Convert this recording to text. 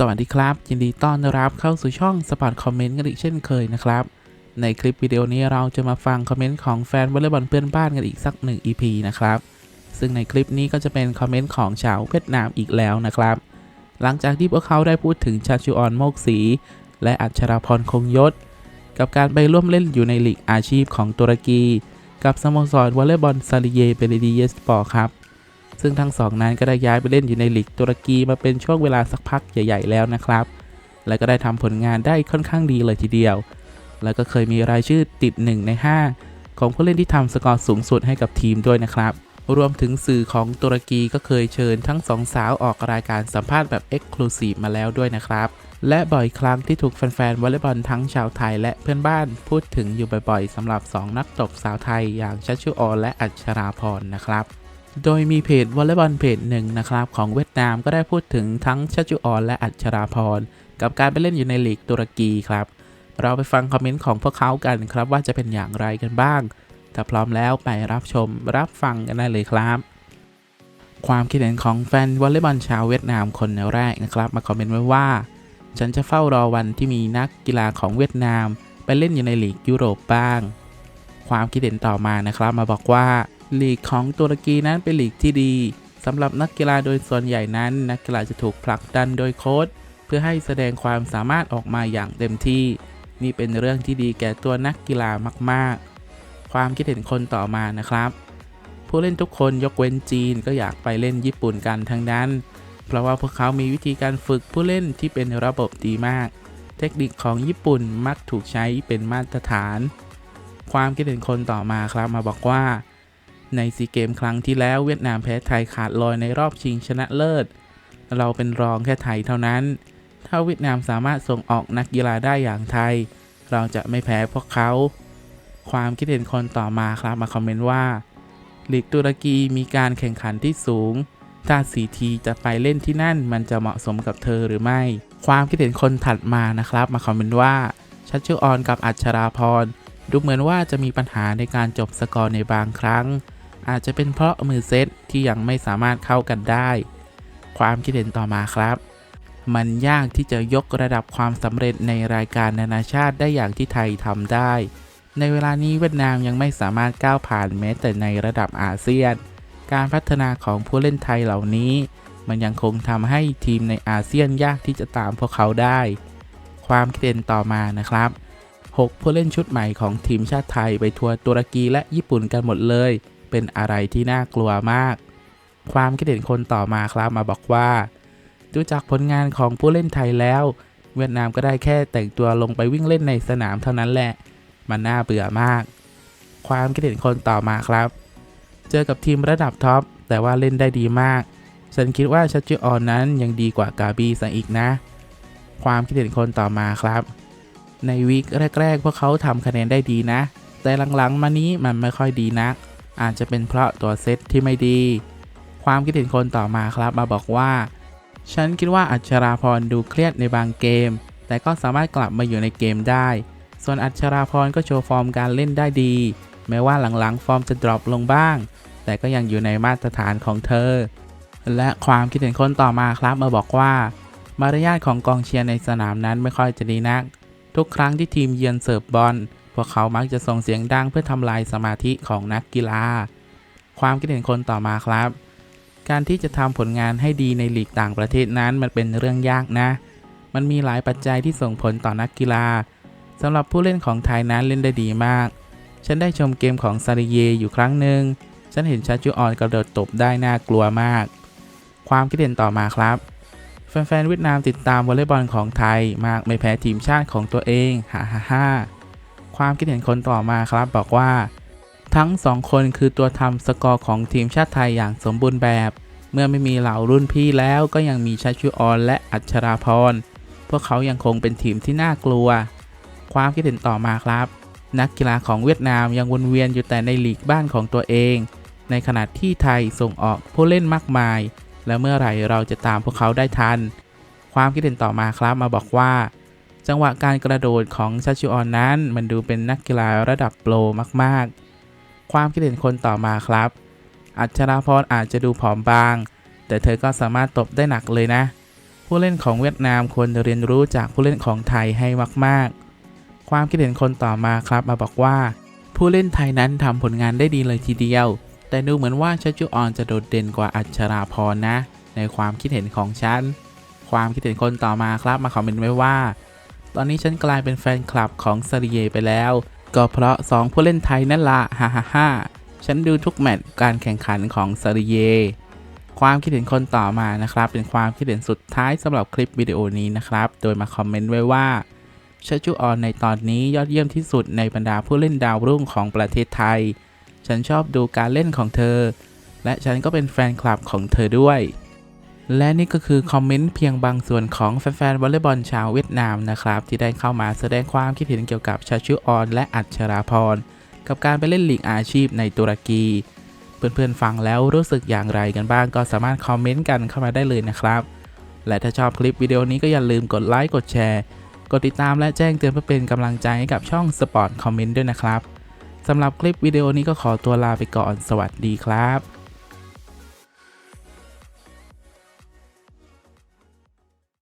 สวัสดีครับ ยินดีต้อนรับเข้าสู่ช่องสปอร์ตคอมเมนต์กันอีกเช่นเคยนะครับ ในคลิปวิดีโอนี้เราจะมาฟังคอมเมนต์ของแฟนวอลเลย์บอลเพื่อนบ้านกันอีกสักหนึ่ง EP นะครับ ซึ่งในคลิปนี้ก็จะเป็นคอมเมนต์ของชาวเวียดนามอีกแล้วนะครับ หลังจากที่พวกเขาได้พูดถึงชาชูออนโมกศรีและอัชราพรคงยศ กับการไปร่วมเล่นอยู่ในลีกอาชีพของตุรกี กับสโมสรวอลเลย์บอลซาลิเยเบลดีเยสปอร์ครับ ซึ่งทั้งสองนั้นก็ได้ย้ายไปเล่นอยู่ในลีกตุรกีมาเป็นช่วงเวลาสักพักใหญ่ๆแล้วนะครับ และก็ได้ทำผลงานได้ค่อนข้างดีเลยทีเดียว แล้วก็เคยมีรายชื่อติด 1 ใน 5 ของผู้เล่นที่ทำสกอร์สูงสุดให้กับทีมด้วยนะครับ รวมถึงสื่อของตุรกีก็เคยเชิญทั้งสองสาวออกรายการสัมภาษณ์แบบเอ็กซ์คลูซีฟมาแล้วด้วยนะครับและบ่อยครั้งที่ถูกแฟนๆวอลเลย์บอลทั้งชาวไทยและเพื่อนบ้านพูดถึงอยู่บ่อยๆสำหรับ 2 นักตบสาวไทยอย่างชัชชุออนและอัชราพรนะครับ โดยมีเพจวอลเลย์บอลเพจหนึ่งนะครับของเวียดนามก็ได้พูดถึงทั้งชัชจุออนและอัชราพรกับการไปเล่นอยู่ในลีกตุรกีครับ เราไปฟังคอมเมนต์ของพวกเขากันครับว่าจะเป็นอย่างไรกันบ้าง ถ้าพร้อมแล้วไปรับชมรับฟังกันได้เลยครับ ความคิดเห็นของแฟนวอลเลย์บอลชาวเวียดนามคนแรกนะครับมาคอมเมนต์ไว้ว่า ฉันจะเฝ้ารอวันที่มีนักกีฬาของเวียดนาม ไปเล่นอยู่ในลีกยุโรปบ้าง ความคิดเห็นต่อมานะครับมาบอกว่า ลีกของตุรกีนั้นเป็นลีกที่ดีสำหรับนักกีฬาโดยส่วนใหญ่นั้น นักกีฬาจะถูกผลักดันโดยโค้ชเพื่อให้แสดงความสามารถออกมาอย่างเต็มที่ นี่เป็นเรื่องที่ดีแก่ตัวนักกีฬามาก ๆ ความคิดเห็นคนต่อมานะครับ ผู้เล่นทุกคนยกเว้นจีนก็อยากไปเล่นญี่ปุ่นกันทั้งนั้น เพราะว่าพวกเขามีวิธีการฝึกผู้เล่นที่เป็นระบบดีมาก เทคนิคของญี่ปุ่นมักถูกใช้เป็นมาตรฐาน ความคิดเห็นคนต่อมาครับมาบอกว่า ในซีเกมครั้งที่แล้วเวียดนามแพ้ไทยขาดลอยในรอบชิงชนะเลิศ เราเป็นรองแค่ไทยเท่านั้น ถ้าเวียดนามสามารถส่งออกนักกีฬาได้อย่างไทย เราจะไม่แพ้พวกเขา ความคิดเห็นคนต่อมาครับมาคอมเมนต์ว่าลีกตุรกีมีการแข่งขันที่สูง ถ้าสีทีจะไปเล่นที่นั่นมันจะเหมาะสมกับเธอหรือไม่ ความคิดเห็นคนถัดมานะครับ มาคอมเมนต์ว่า ชัชชูออนกับอัชราพรดูเหมือนว่าจะมีปัญหาในการจบสกอร์ในบางครั้ง อาจจะเป็นเพราะมือเซตที่ยังไม่สามารถเข้ากันได้ ความคิดเห็นต่อมาครับ มันยากที่จะยกระดับความสำเร็จในรายการนานาชาติได้อย่างที่ไทยทำได้ ในเวลานี้เวียดนามยังไม่สามารถก้าวผ่านแม้แต่ในระดับอาเซียน การพัฒนาของผู้เล่นไทยเหล่านี้ มันยังคงทำให้ทีมในอาเซียนยากที่จะตามพวกเขาได้ ความคิดเห็นต่อมานะครับ6ผู้เล่นชุดใหม่ของทีมชาติไทยไปทัวร์ตุรกีและญี่ปุ่นกันหมดเลย เป็นอะไรที่น่ากลัวมาก ความคิดเห็นคนต่อมาครับมาบอกว่า ดูจากผลงานของผู้เล่นไทยแล้ว เวียดนามก็ได้แค่แต่งตัวลงไปวิ่งเล่นในสนามเท่านั้นแหละ มันน่าเบื่อมาก ความคิดเห็นคนต่อมาครับ เจอกับทีมระดับท็อปแต่ว่าเล่นได้ดีมาก ฉันคิดว่าชัชจูออนนั้นยังดีกว่ากาบีซะอีกนะ ความคิดเห็นคนต่อมาครับ ในวีคแรก ๆ พวกเขาทำคะแนนได้ดีนะ แต่หลังๆ มานี้มันไม่ค่อยดีนัก อาจจะเป็นเพราะตัวเซตที่ไม่ดี ความคิดเห็นคนต่อมาครับมาบอกว่า ฉันคิดว่าอัชราพรดูเครียดในบางเกม แต่ก็สามารถกลับมาอยู่ในเกมได้ ส่วนอัชราพรก็โชว์ฟอร์มการเล่นได้ดี แม้ว่าหลังๆ ฟอร์มจะดรอปลงบ้าง แต่ก็ยังอยู่ในมาตรฐานของเธอ และความคิดเห็นคนต่อมาครับมาบอกว่า มารยาทของกองเชียร์ในสนามนั้นไม่ค่อยจะดีนัก ทุกครั้งที่ทีมเยือนเสิร์ฟบอล วกเขามักจะส่งเสียงดังเพื่อทำลายสมาธิของนักกีฬา ความคิดเห็นคนต่อมาครับ การที่จะทำผลงานให้ดีในลีกต่างประเทศนั้นมันเป็นเรื่องยากนะ มันมีหลายปัจจัยที่ส่งผลต่อนักกีฬาสำหรับผู้เล่นของไทยนั้นเล่นได้ดีมาก ฉันได้ชมเกมของซาริเยอยู่ครั้งหนึ่ง ฉันเห็นชัชจูออนกระโดดตบได้น่ากลัวมาก ความคิดเห็นต่อมาครับ แฟนๆเวียดนามติดตามวอลเลย์บอลของไทยมากไม่แพ้ทีมชาติของตัวเอง ฮ่าฮ่าฮ่า ความคิดเห็นคนต่อมาครับบอกว่า ทั้งสองคนคือตัวทำสกอร์ของทีมชาติไทยอย่างสมบูรณ์แบบ เมื่อไม่มีเหล่ารุ่นพี่แล้วก็ยังมีชัชชุออนและอัชราพรพวกเขายังคงเป็นทีมที่น่ากลัว ความคิดเห็นต่อมาครับ นักกีฬาของเวียดนามยังวนเวียนอยู่แต่ในลีกบ้านของตัวเอง ในขณะที่ไทยส่งออกผู้เล่นมากมาย และเมื่อไหร่เราจะตามพวกเขาได้ทัน ความคิดเห็นต่อมาครับมาบอกว่า จังหวะการกระโดดของชัชชุออนนั้น มันดูเป็นนักกีฬาระดับโปรมากๆ ความคิดเห็นคนต่อมาครับ อัชราพรอาจจะดูผอมบาง แต่เธอก็สามารถตบได้หนักเลยนะ ผู้เล่นของเวียดนามควรจะเรียนรู้จากผู้เล่นของไทยให้มากๆ ความคิดเห็นคนต่อมาครับมาบอกว่า ผู้เล่นไทยนั้นทำผลงานได้ดีเลยทีเดียว แต่ดูเหมือนว่าชัชจุออนจะโดดเด่นกว่าอัชราพรนะ ในความคิดเห็นของฉัน ความคิดเห็นคนต่อมาครับมาคอมเมนต์ไว้ว่า อนนี้ฉันกลายเป็นแฟนคลับของซาริเยไปแล้ว ก็เพราะ 2 ผู้เล่นไทยนั่นละฮ่าฮ่าฮ่าฉันดูทุกแมตช์การแข่งขันของซาริเย ความคิดเห็นคนต่อมานะครับ เป็นความคิดเห็นสุดท้ายสำหรับคลิปวิดีโอนี้นะครับ โดยมาคอมเมนต์ไว้ว่าชัชจุออนในตอนนี้ยอดเยี่ยมที่สุดในบรรดาผู้เล่นดาวรุ่งของประเทศไทย ฉันชอบดูการเล่นของเธอ และฉันก็เป็นแฟนคลับของเธอด้วย และนี่ก็คือคอมเมนต์เพียงบางส่วนของแฟนๆวอลเลย์บอลชาวเวียดนามนะครับ ที่ได้เข้ามาแสดงความคิดเห็นเกี่ยวกับชาชุออน และอัชราพร กับการไปเล่นลีกอาชีพในตุรกี เพื่อนๆฟังแล้วรู้สึกอย่างไรกันบ้างก็สามารถคอมเมนต์กันเข้ามาได้เลยนะครับ และถ้าชอบคลิปวิดีโอนี้ก็อย่าลืมกดไลค์กดแชร์กดติดตามและแจ้งเตือนเพื่อเป็นกำลังใจให้กับช่องสปอร์ตคอมเมนต์ด้วยนะครับสำหรับคลิปวิดีโอนี้ก็ขอตัวลาไปก่อนสวัสดีครับ